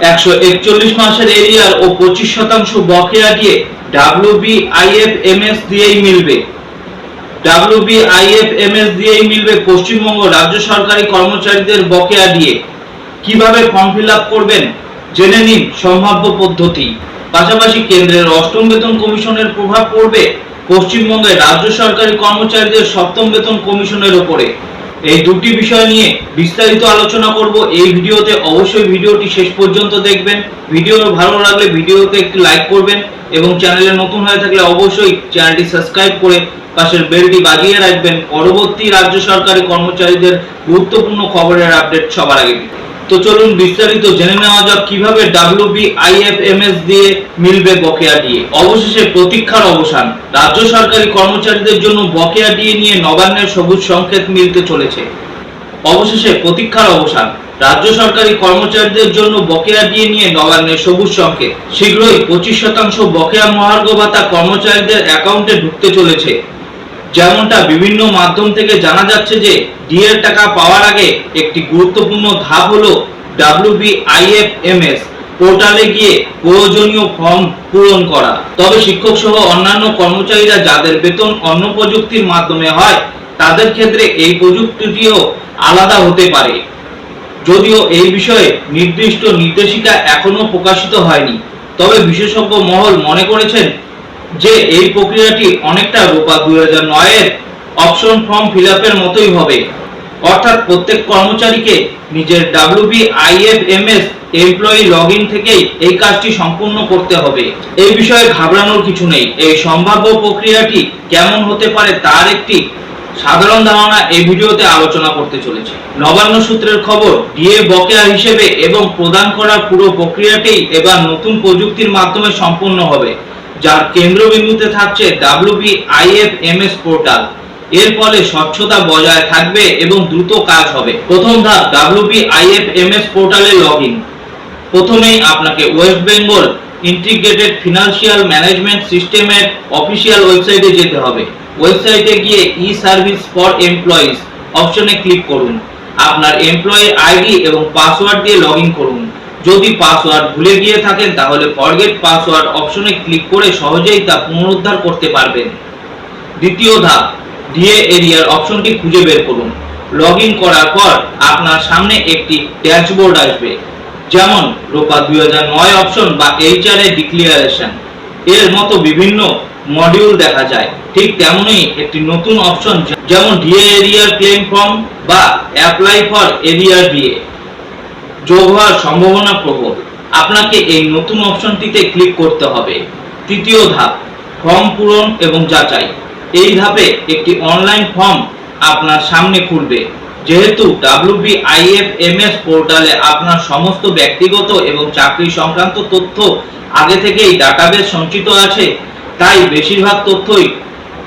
একশো একচল্লিশ মাসের এরিয়ার ও পঁচিশ শতাংশ বকেয়া দিয়ে ডাব্লিউবিআইএফএমএস দিয়েই মিলবে। ডাব্লিউবিআইএফএমএস দিয়েই মিলবে পশ্চিমবঙ্গ রাজ্য সরকারি কর্মচারীদের বকেয়া দিয়ে। কীভাবে ফর্ম ফিল করবেন? জেনে নিন সম্ভাব্য পদ্ধতি। পাশাপাশি কেন্দ্রের অষ্টম বেতন কমিশনের প্রভাব পড়বে পশ্চিমবঙ্গে রাজ্য সরকারি কর্মচারীদের সপ্তম বেতন কমিশনের ওপরে। এই দুটি বিষয় নিয়ে বিস্তারিত আলোচনা করব। এই ভিডিওতে অবশ্যই ভিডিওটি শেষ পর্যন্ত দেখবেন। ভিডিও ভালো লাগলে ভিডিওতে একটি লাইক করবেন এবং চ্যানেলে নতুন হয়ে থাকলে অবশ্যই চ্যানেলটি সাবস্ক্রাইব করে পাশের বেলটি বাজিয়ে রাখবেন। পরবর্তী রাজ্য সরকারি কর্মচারীদের গুরুত্বপূর্ণ খবরের আপডেট সবার আগে। তো চলুন বিস্তারিত জেনে নেওয়া যাক কীভাবে ডাব্লিউবিআইএফএমএস দিয়ে মিলবে বকেয়া দিয়ে। অবশেষে প্রতীক্ষার অবসান। রাজ্য সরকারি কর্মচারীদের জন্য বকেয়া দিয়ে নিয়ে নবান্নের সবুজ সংকেত মিলতে চলেছে। অবশেষে প্রতীক্ষার অবসান। রাজ্য সরকারি কর্মচারীদের জন্য বকেয়া দিয়ে নিয়ে নবান্নের সবুজ সংকেত। শীঘ্রই পঁচিশ শতাংশ বকেয়া মহার্ঘ ভাতা কর্মচারীদের অ্যাকাউন্টে ঢুকতে চলেছে। যেমনটা বিভিন্ন মাধ্যম থেকে জানা যাচ্ছে যে ডিএর টাকা পাওয়ার আগে একটি গুরুত্বপূর্ণ ধাপ হলো ডাব্লিউবিআইএফএমএস পোর্টালে গিয়ে প্রয়োজনীয় ফর্ম পূরণ করা। তবে শিক্ষক সহ অন্যান্য কর্মচারীরা যাদের বেতন অন্য প্রযুক্তির মাধ্যমে হয়, তাদের ক্ষেত্রে এই প্রযুক্তিটিও আলাদা হতে পারে। যদিও এই বিষয়ে নির্দিষ্ট নির্দেশিকা এখনও প্রকাশিত হয়নি, তবে বিশেষজ্ঞ মহল মনে করেছেন যে এই প্রক্রিয়াটি অনেকটা রূপা দুই হাজার নয়ের অপশন ফর্ম ফিল আপের মতোই হবে। অর্থাৎ প্রত্যেক কর্মচারীকে নিজের ডাব্লিউবিআইএফএমএস এমপ্লয়ি লগ ইন থেকেই এই কাজটি সম্পূর্ণ করতে হবে। এই বিষয়ে ঘাবড়ানোর কিছু নেই। এই সম্ভাব্য প্রক্রিয়াটি কেমন হতে পারে তার একটি সাধারণ ধারণা এই ভিডিওতে আলোচনা করতে চলেছে। নবান্ন সূত্রের খবর ডিএ বকেয়া হিসেবে এবং প্রদান করার পুরো প্রক্রিয়াটি এবার নতুন প্রযুক্তির মাধ্যমে সম্পূর্ণ হবে। যার কেন্দ্রবিন্দুতে থাকছে ডাব্লিউবিআইএফএমএস পোর্টাল। এর ফলে স্বচ্ছতা বজায় থাকবে এবং দ্রুত কাজ হবে। প্রথম ধাপ, ডাব্লিউবিআইএফএমএস পোর্টালে লগ ইন প্রথমেই আপনাকে West Bengal integrated financial management সিস্টেমের অফিসিয়াল ওয়েবসাইটে যেতে হবে। ওয়েবসাইটে গিয়ে ই সার্ভিস ফর এমপ্লয়িজ অপশনে ক্লিক করুন। আপনার এমপ্লয়ি আইডি এবং পাসওয়ার্ড দিয়ে লগ করুন। যদি পাসওয়ার্ড ভুলে গিয়ে থাকেন, তাহলে ফরগেট পাসওয়ার্ড অপশনে ক্লিক করে সহজেই তা পুনরুদ্ধার করতে পারবেন। দ্বিতীয় ধাপ ডিএ এরিয়ার অপশনটি খুঁজে বের করুন। লগ করার পর আপনার সামনে একটি ড্যাশবোর্ড আসবে, যেমন রোপা দুই নয় অপশন বা এইচআর এ ডিক্লিয়ারেশন এর মতো বিভিন্ন মডিউল দেখা যায়, ঠিক তেমনই একটি নতুন অপশন যেমন ডিএ এরিয়ার ক্লেম ফর্ম বা অ্যাপ্লাই ফর এরিয়ার ডিএ যোগ হওয়ার সম্ভাবনা প্রবল। আপনাকে এই নতুন অপশনটিতে ক্লিক করতে হবে। তৃতীয় ধাপ, ফর্ম পূরণ এবং যাচাই। এই ধাপে একটি অনলাইন ফর্ম আপনার সামনে খুলবে। যেহেতু ডাব্লিউবিআইএফএমএস পোর্টালে আপনার সমস্ত ব্যক্তিগত এবং চাকরি সংক্রান্ত তথ্য আগে থেকেই ডাটাবেস সঞ্চিত আছে, তাই বেশিরভাগ তথ্যই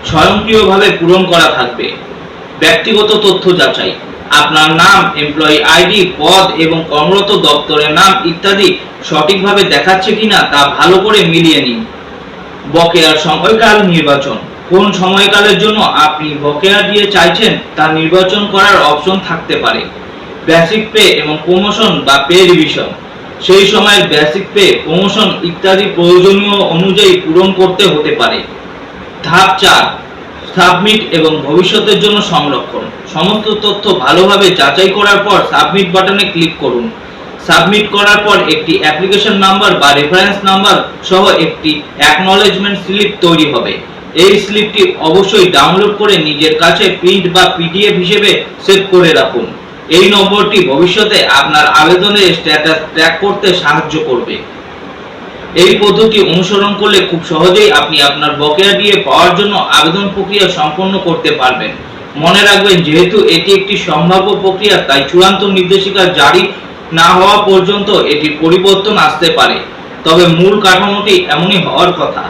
স্বয়ংক্রিয়ভাবে পূরণ করা থাকবে। ব্যক্তিগত তথ্য যাচাই। আপনার নাম এমপ্লয়ি আইডি পদ এবং কর্মরত দপ্তরের নাম ইত্যাদি সঠিকভাবে দেখাচ্ছে কিনা তা ভালো করে মিলিয়ে নিন। বকেয়ার সময়কাল নির্বাচন। কোন সময়কালের জন্য আপনি বকেয়া দিয়ে চাইছেন তা নির্বাচন করার অপশন থাকতে পারে। বেসিক পে এবং প্রমোশন বা পে রিভিশন সেই সময়ের বেসিক পে প্রমোশন ইত্যাদি প্রয়োজনীয় অনুযায়ী পূরণ করতে হতে পারে। ধাপ চার সাবমিট এবং ভবিষ্যতের জন্য সংরক্ষণ। সমস্ত তথ্য ভালোভাবে যাচাই করার পর সাবমিট বাটনে ক্লিক করুন। সাবমিট করার পর একটি অ্যাপ্লিকেশন নাম্বার বা রেফারেন্স নাম্বার সহ একটি অ্যাকনলেজমেন্ট স্লিপ তৈরি হবে। এই স্লিপটি অবশ্যই ডাউনলোড করে নিজের কাছে প্রিন্ট বা পিডিএফ হিসেবে সেভ করে রাখুন। এই নম্বরটি ভবিষ্যতে আপনার আবেদনের স্ট্যাটাস ট্র্যাক করতে সাহায্য করবে। এই পদ্ধতি অনুসরণ করলে খুব সহজেই আপনি আপনার বকেয়া দিয়ে পাওয়ার জন্য আবেদন প্রক্রিয়া সম্পন্ন করতে পারবেন। মনে রাখবেন, যেহেতু এটি একটি সম্ভাব্য প্রক্রিয়া, তাই চূড়ান্ত নির্দেশিকা জারি না হওয়া পর্যন্ত এটির পরিবর্তন আসতে পারে। তবে মূল কাঠামোটি এমনই হওয়ার কথা।